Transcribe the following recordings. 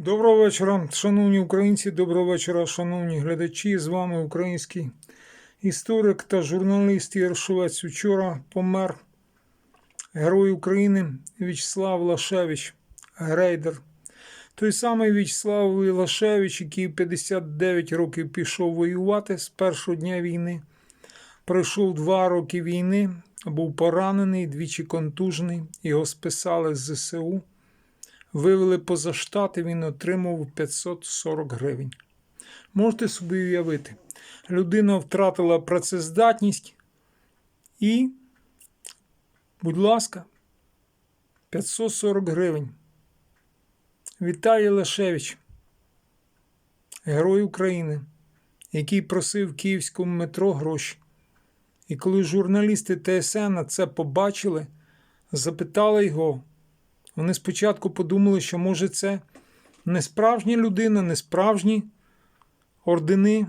Доброго вечора, шановні українці, доброго вечора, шановні глядачі. З вами український історик та журналіст Єршовець. Вчора помер герой України В'ячеслав Лашевич, грейдер. Той самий В'ячеслав Лашевич, який 59 років пішов воювати з першого дня війни. Пройшов два роки війни, був поранений, двічі контужений. Його списали з ЗСУ. Вивели поза штати, він отримав 540 гривень. Можете собі уявити, людина втратила працездатність і, будь ласка, 540 гривень. Віталій Лашевич, герой України, який просив київському метро гроші. І коли журналісти ТСН це побачили, запитали його. Вони спочатку подумали, що може це не справжня людина, не справжні ордени.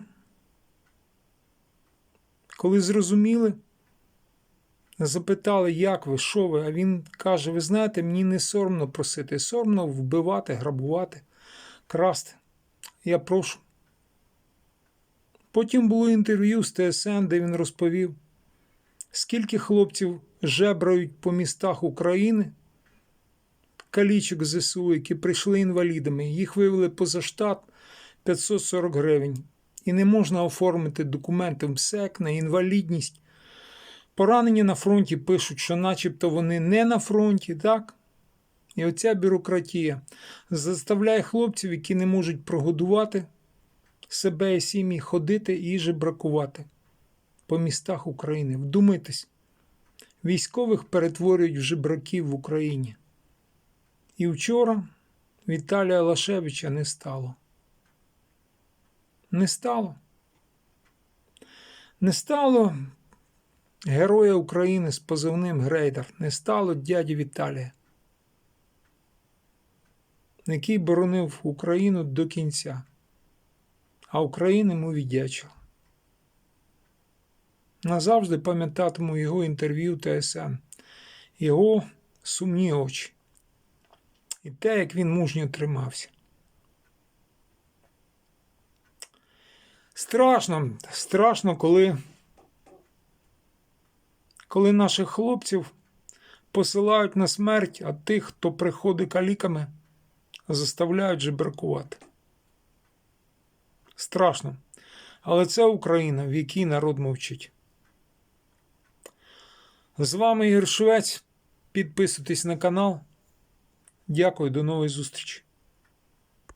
Коли зрозуміли, запитали, як ви, що ви, а він каже: ви знаєте, мені не соромно просити, соромно вбивати, грабувати, красти. Я прошу. Потім було інтерв'ю з ТСН, де він розповів, скільки хлопців жебрають по містах України калічок ЗСУ, які прийшли інвалідами. Їх вивели поза штат 540 гривень. І не можна оформити документи в МСЕК на інвалідність. Поранені на фронті пишуть, що начебто вони не на фронті, так? І оця бюрократія заставляє хлопців, які не можуть прогодувати себе і сім'ї, ходити і жебракувати по містах України. Вдумайтесь, військових перетворюють в жебраків в Україні. І вчора Віталія Лашевича не стало. Не стало. Не стало героя України з позивним Грейдер. Не стало дяді Віталія, який боронив Україну до кінця, а Україна йому віддячила. Назавжди пам'ятатиму його інтерв'ю ТСН, його сумні очі і те, як він мужньо тримався. Страшно, страшно, коли, коли наших хлопців посилають на смерть, а тих, хто приходить каліками, заставляють жебракувати. Страшно. Але це Україна, в якій народ мовчить. З вами Ігор Швець. Підписуйтесь на канал. Дякую, до нової зустрічі.